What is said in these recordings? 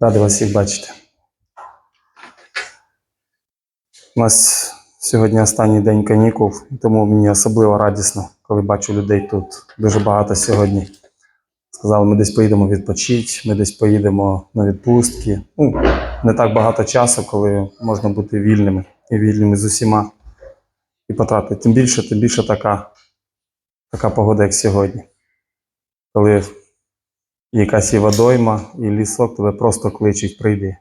Радий вас всіх бачити. У нас сьогодні останній день канікул, тому мені особливо радісно, коли бачу людей тут. Дуже багато сьогодні. Сказали, ми десь поїдемо відпочити, ми десь поїдемо на відпустки. Ну, не так багато часу, коли можна бути вільними і вільними з усіма і потратити. Тим більше, тим більше така, така погода, як сьогодні. Коли якась і водойма, і лісок тебе просто кличуть, прийди.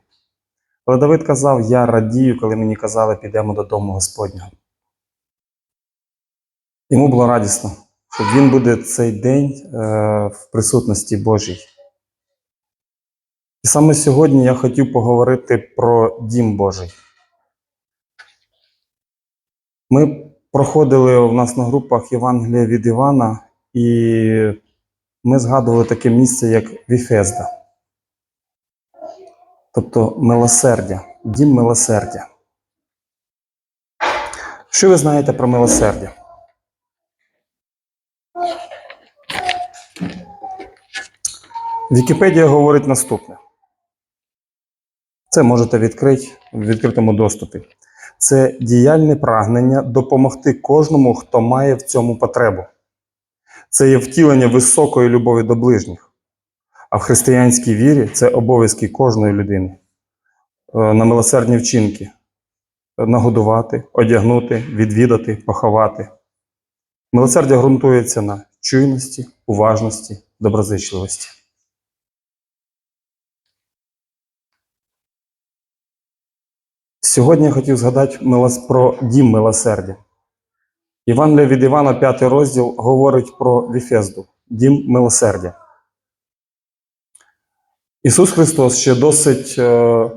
Але Давид казав: я радію, коли мені казали, підемо додому Господнього. Йому було радісно, що він буде цей день е, в присутності Божій. І саме сьогодні я хотів поговорити про дім Божий. Ми проходили у нас на групах Євангелія від Івана, і ми згадували таке місце, як Віфезда. Тобто милосердя, дім милосердя. Що ви знаєте про милосердя? Вікіпедія говорить наступне. Це можете відкрити в відкритому доступі. Це діяльне прагнення допомогти кожному, хто має в цьому потребу. Це є втілення високої любові до ближніх. А в християнській вірі це обов'язки кожної людини Е, на милосердні вчинки: нагодувати, одягнути, відвідати, поховати. Милосердя ґрунтується на чуйності, уважності, доброзичливості. Сьогодні я хотів згадати про дім милосердя. Євангелія від Івана, 5 розділ, говорить про Віфезду, дім милосердя. Ісус Христос ще досить е,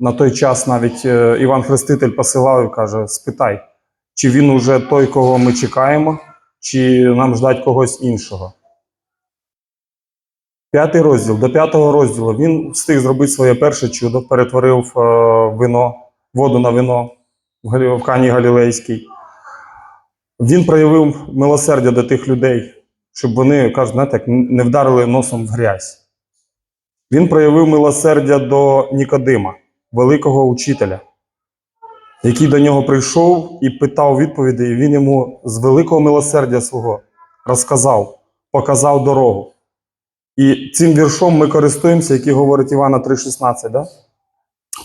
на той час навіть е, Іван Хреститель посилав і каже: спитай, чи він уже той, кого ми чекаємо, чи нам ждать когось іншого. П'ятий розділ. До п'ятого розділу він встиг зробити своє перше чудо, перетворив е, вино, воду на вино в Кані Галілейській. Він проявив милосердя до тих людей, щоб вони, кажуть, знаєте, не вдарили носом в грязь. Він проявив милосердя до Нікодима, великого учителя, який до нього прийшов і питав відповіді, і він йому з великого милосердя свого розказав, показав дорогу. І цим віршом ми користуємося, який говорить Івана 3,16. Да?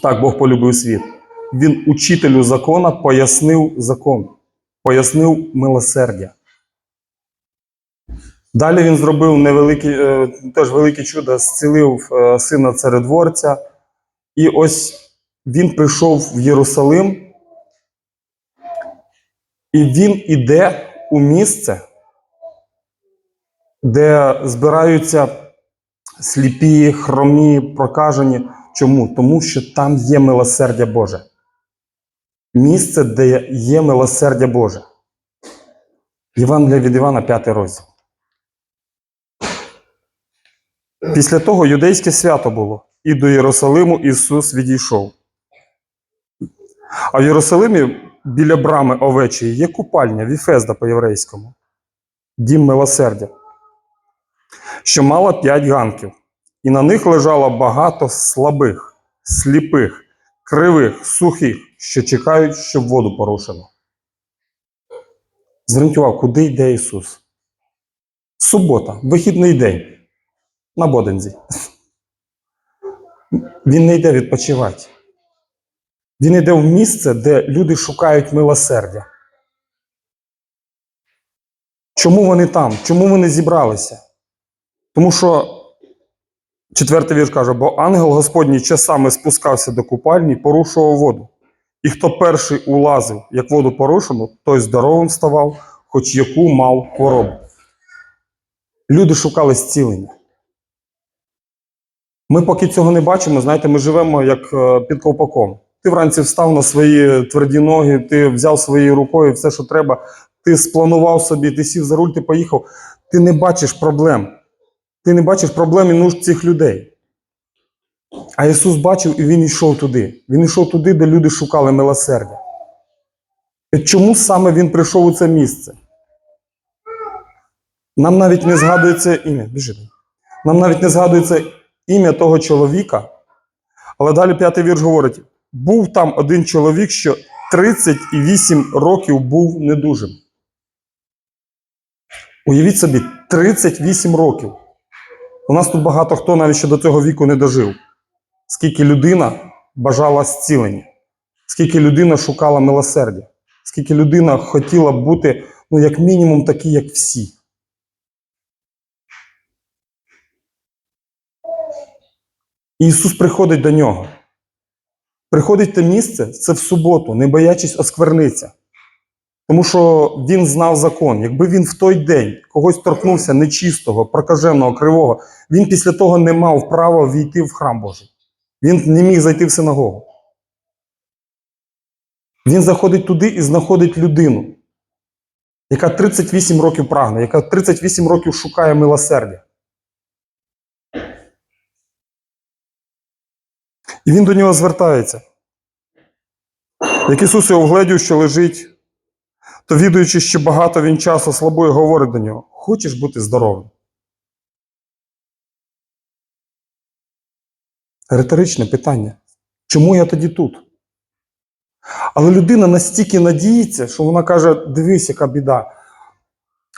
Так Бог полюбив світ. Він учителю закона пояснив закон, пояснив милосердя. Далі він зробив невелике, е, теж велике чудо, зцілив е, сина царедворця. І ось він прийшов в Єрусалим, і він іде у місце, де збираються сліпі, хромі, прокажені. Чому? Тому що там є милосердя Боже. Місце, де є милосердя Боже. Євангелія від Івана, 5 розділ. Після того юдейське свято було, і до Єрусалиму Ісус відійшов. А в Єрусалимі біля брами овечої є купальня, Віфезда по-єврейському, дім милосердя, що мала п'ять ганків, і на них лежало багато слабих, сліпих, кривих, сухих, що чекають, щоб воду порушено. Зверніть увагу, куди йде Ісус? Субота, вихідний день на Бодензі. Він не йде відпочивати. Він йде в місце, де люди шукають милосердя. Чому вони там? Чому вони зібралися? Тому що четвертий вірш каже: бо ангел Господній часами спускався до купальні, порушував воду. І хто перший улазив, як воду порушено, той здоровим ставав, хоч яку мав хворобу. Люди шукали зцілення. Ми поки цього не бачимо, знаєте, ми живемо як е, під ковпаком. Ти вранці встав на свої тверді ноги, ти взяв своєю рукою все, що треба, ти спланував собі, ти сів за руль, ти поїхав. Ти не бачиш проблем. Ти не бачиш проблем і нужд цих людей. А Ісус бачив і Він йшов туди. Він йшов туди, де люди шукали милосердя. І чому саме Він прийшов у це місце? Нам навіть не згадується ім'я. Біжи. Нам навіть не згадується ім'я того чоловіка, але далі п'ятий вірш говорить: був там один чоловік, що 38 років був недужим. Уявіть собі, 38 років. У нас тут багато хто навіть ще до цього віку не дожив. Скільки людина бажала зцілення, скільки людина шукала милосердя, скільки людина хотіла бути, ну, як мінімум, такі, як всі. Ісус приходить до нього. Приходить те місце, це в суботу, не боячись оскверниться. Тому що він знав закон. Якби він в той день когось торкнувся нечистого, прокаженого, кривого, він після того не мав права війти в храм Божий. Він не міг зайти в синагогу. Він заходить туди і знаходить людину, яка 38 років прагне, яка 38 років шукає милосердя. І він до нього звертається. Як Ісус його вгледів, що лежить, то відуючи, що багато він часу слабою, говорить до нього: Хочеш бути здоровим? Риторичне питання. Чому я тоді тут? Але людина настільки надіється, що вона каже: дивись, яка біда.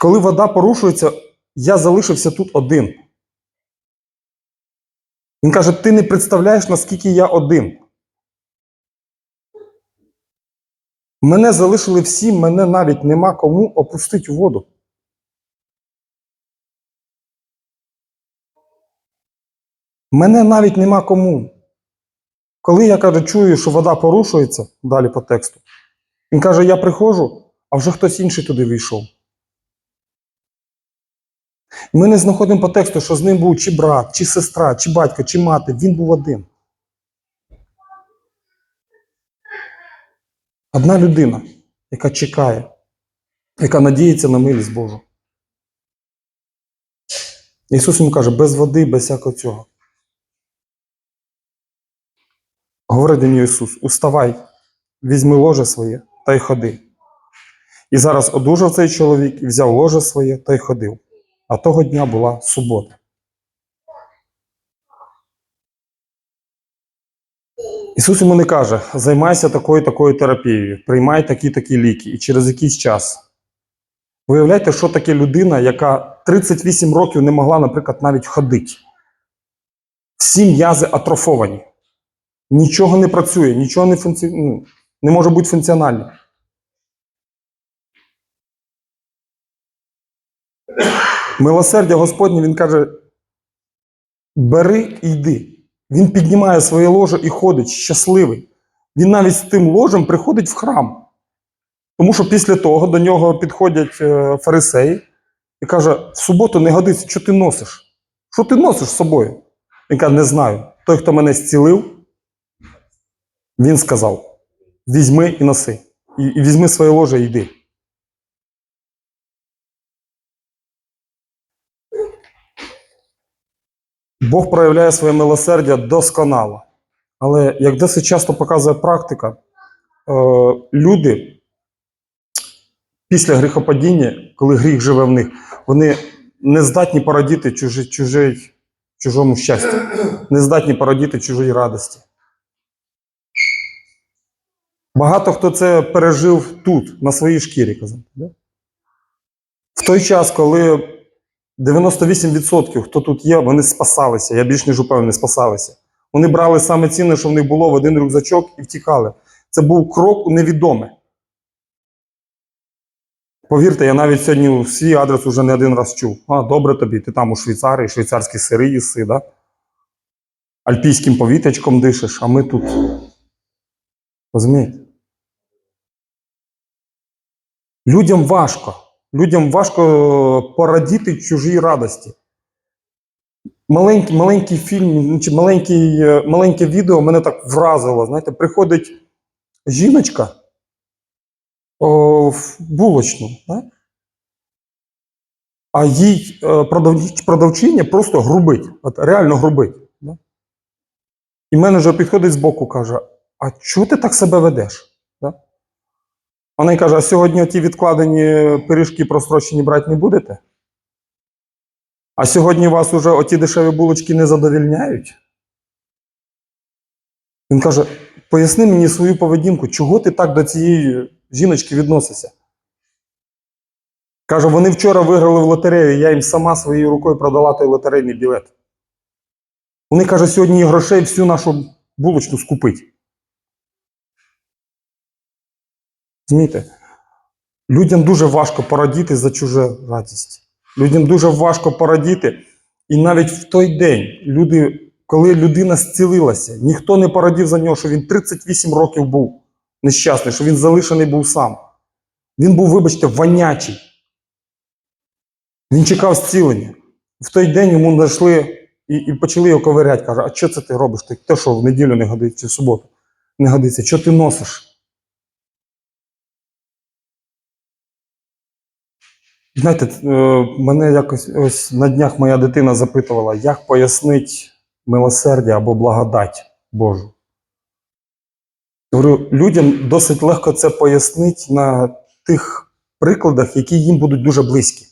Коли вода порушується, я залишився тут один. Він каже: ти не представляєш, наскільки я один. Мене залишили всі, мене навіть нема кому опустити воду. Мене навіть нема кому. Коли я каже, чую, що вода порушується, далі по тексту, він каже: я приходжу, а вже хтось інший туди війшов. Ми не знаходимо по тексту, що з ним був чи брат, чи сестра, чи батько, чи мати. Він був один. Одна людина, яка чекає, яка надіється на милість Божу. Ісус йому каже, без води, без всякого цього. Говорить до Ісус: уставай, візьми ложе своє та й ходи. І зараз одужав цей чоловік і взяв ложе своє та й ходив. А того дня була субота. Ісус йому не каже: займайся такою такою терапією, приймай такі такі ліки, і через якийсь час. Виявляєте, що таке людина, яка 38 років не могла, наприклад, навіть ходити. Всі м'язи атрофовані. Нічого не працює, нічого не, функці... ну, не може бути функціональним. Милосердя Господнє, він каже: бери і йди. Він піднімає своє ложе і ходить щасливий. Він навіть з тим ложем приходить в храм. Тому що після того до нього підходять е, фарисеї і каже: в суботу не годиться, що ти носиш? Що ти носиш з собою? Він каже, не знаю. Той, хто мене зцілив, він сказав: візьми і носи. І, і візьми своє ложе і йди. Бог проявляє своє милосердя досконало. Але як досить часто показує практика, е, люди після гріхопадіння, коли гріх живе в них, вони не здатні порадіти чужі, чужій, чужому щастю, не здатні порадіти чужій радості. Багато хто це пережив тут, на своїй шкірі. казати, да? В той час, коли 98% хто тут є, вони спасалися. Я більш ніж упевнений, спасалися. Вони брали саме цінне, що в них було в один рюкзачок і втікали. Це був крок у невідоме. Повірте, я навіть сьогодні свій адрес уже не один раз чув. А, добре тобі, ти там у Швейцарії, швейцарські сири їси, да? Альпійським повітрячком дишиш, а ми тут. Розумієте? Людям важко. Людям важко порадіти чужій радості. Маленький, маленький фільм, маленький, е, маленьке відео мене так вразило. Знаєте, приходить жіночка о, в булочну, да? а їй е, продавч- продавчиня просто грубить, от реально грубить. Да? І менеджер підходить збоку каже: А чого ти так себе ведеш? Вона й каже: а сьогодні ті відкладені пиріжки прострочені брати не будете? А сьогодні вас уже оті дешеві булочки не задовільняють. Він каже: поясни мені свою поведінку, чого ти так до цієї жіночки відносишся? Каже, вони вчора виграли в лотерею, я їм сама своєю рукою продала той лотерейний білет. Вони, каже, сьогодні грошей всю нашу булочку скупить. Розумієте? Людям дуже важко порадіти за чуже радість. Людям дуже важко порадіти. І навіть в той день, люди, коли людина зцілилася, ніхто не порадів за нього, що він 38 років був нещасний, що він залишений був сам. Він був, вибачте, вонячий. Він чекав зцілення. В той день йому знайшли і, і почали його ковиряти. Каже, а що це ти робиш? Ти те, що в неділю не годиться, в суботу не годиться? Що ти носиш? Знаєте, е, мене якось ось на днях моя дитина запитувала, як пояснить милосердя або благодать Божу. Говорю, людям досить легко це пояснити на тих прикладах, які їм будуть дуже близькі.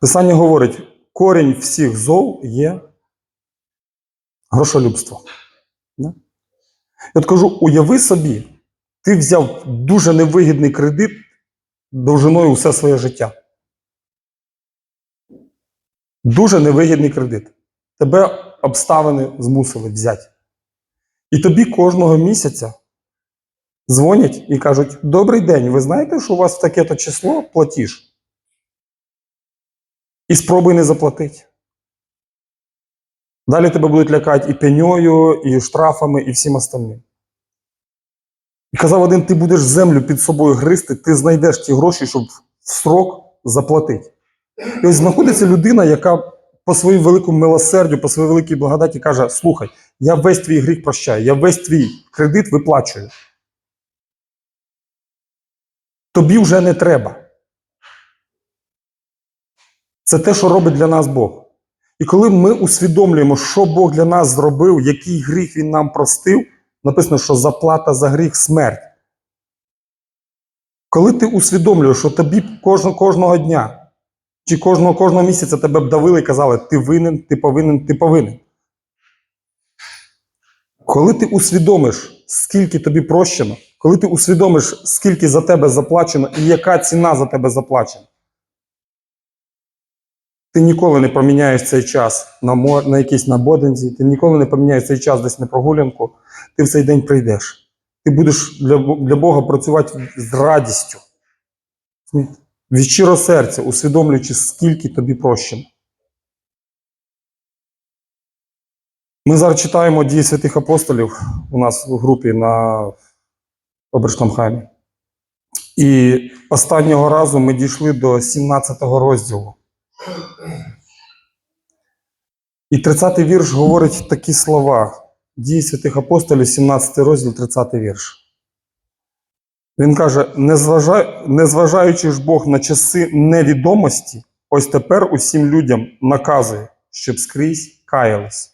Писання говорить, корінь всіх зол є грошолюбство. Я от кажу, уяви собі, ти взяв дуже невигідний кредит довжиною усе своє життя. Дуже невигідний кредит. Тебе обставини змусили взяти. І тобі кожного місяця дзвонять і кажуть: Добрий день, ви знаєте, що у вас таке-то число платіж? І спробуй не заплатити. Далі тебе будуть лякати і пеньою, і штрафами, і всім остальним. І казав один, ти будеш землю під собою гризти, ти знайдеш ті гроші, щоб в срок заплатити. І ось знаходиться людина, яка по своєму великому милосердю, по своїй великій благодаті каже: слухай, я весь твій гріх прощаю, я весь твій кредит виплачую. Тобі вже не треба. Це те, що робить для нас Бог. І коли ми усвідомлюємо, що Бог для нас зробив, який гріх Він нам простив, написано, що заплата за гріх смерть. Коли ти усвідомлюєш, що тобі кожного, кожного дня чи кожного кожного місяця тебе б давили і казали, ти винен, ти повинен, ти повинен. Коли ти усвідомиш, скільки тобі прощено, коли ти усвідомиш, скільки за тебе заплачено і яка ціна за тебе заплачена, ти ніколи не поміняєш цей час на мор, на якийсь на ти ніколи не поміняєш цей час десь на прогулянку, ти в цей день прийдеш. Ти будеш для, для Бога працювати з радістю. Від щиро серця, усвідомлюючи, скільки тобі прощено. Ми зараз читаємо дії святих апостолів у нас в групі на Оберштамхаймі. І останнього разу ми дійшли до 17 розділу. І 30-й вірш говорить такі слова. Дії святих апостолів, 17 розділ, 30 вірш. Він каже: незважаючи ж Бог на часи невідомості, ось тепер усім людям наказує, щоб скрізь каялись.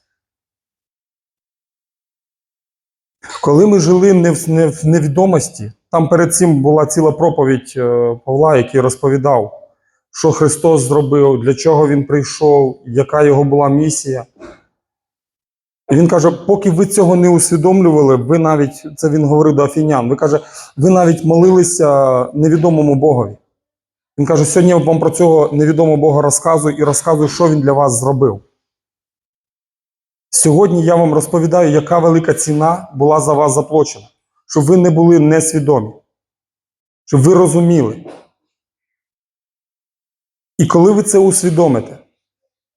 Коли ми жили не в, невідомості, там перед цим була ціла проповідь е, Павла, який розповідав, що Христос зробив, для чого Він прийшов, яка його була місія. І він каже, поки ви цього не усвідомлювали, ви навіть, це він говорив до Афінян, ви каже, ви навіть молилися невідомому Богові. Він каже, сьогодні я вам про цього невідомого Бога розказую і розказую, що він для вас зробив. Сьогодні я вам розповідаю, яка велика ціна була за вас заплачена, щоб ви не були несвідомі, щоб ви розуміли. І коли ви це усвідомите,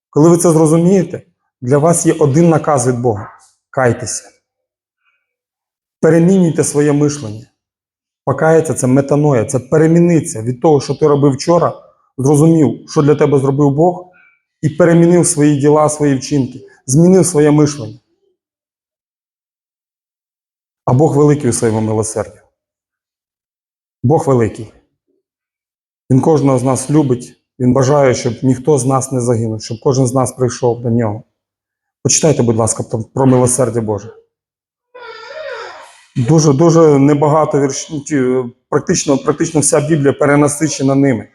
коли ви це зрозумієте, для вас є один наказ від Бога кайтеся. Перемінюйте своє мишлення. Покаяться це метаноя, це переміниться від того, що ти робив вчора, зрозумів, що для тебе зробив Бог, і перемінив свої діла, свої вчинки, змінив своє мишлення. А Бог великий у своєму милосерді. Бог великий. Він кожного з нас любить. Він бажає, щоб ніхто з нас не загинув, щоб кожен з нас прийшов до нього. Почитайте, будь ласка, про милосердя Боже. Дуже дуже небагато віршів, практично, практично вся Біблія перенасичена ними.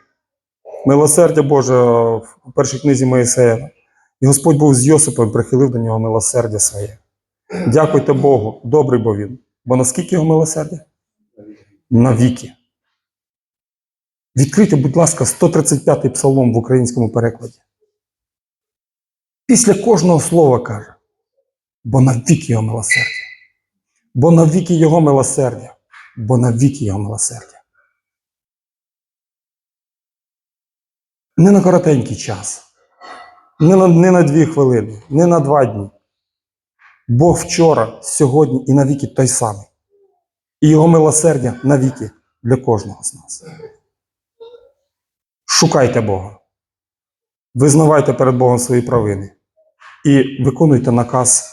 Милосердя Боже в першій книзі Моїсеєва. І Господь був з Йосипом, прихилив до нього милосердя своє. Дякуйте Богу, добрий бо він. Бо наскільки його милосердя? Навіки. Відкрийте, будь ласка, 135-й псалом в українському перекладі. Після кожного слова каже, бо навіки його милосердя. Бо навіки його милосердя, бо навіки його милосердя. Не на коротенький час, не на, не на дві хвилини, не на два дні. Бог вчора, сьогодні і навіки той самий. І його милосердя навіки для кожного з нас. Шукайте Бога. Визнавайте перед Богом свої провини і виконуйте наказ.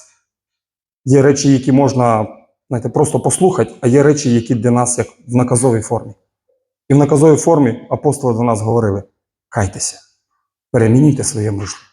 Є речі, які можна знаєте, просто послухати, а є речі, які для нас як в наказовій формі. І в наказовій формі апостоли до нас говорили: кайтеся, перемінюйте своє мишлення.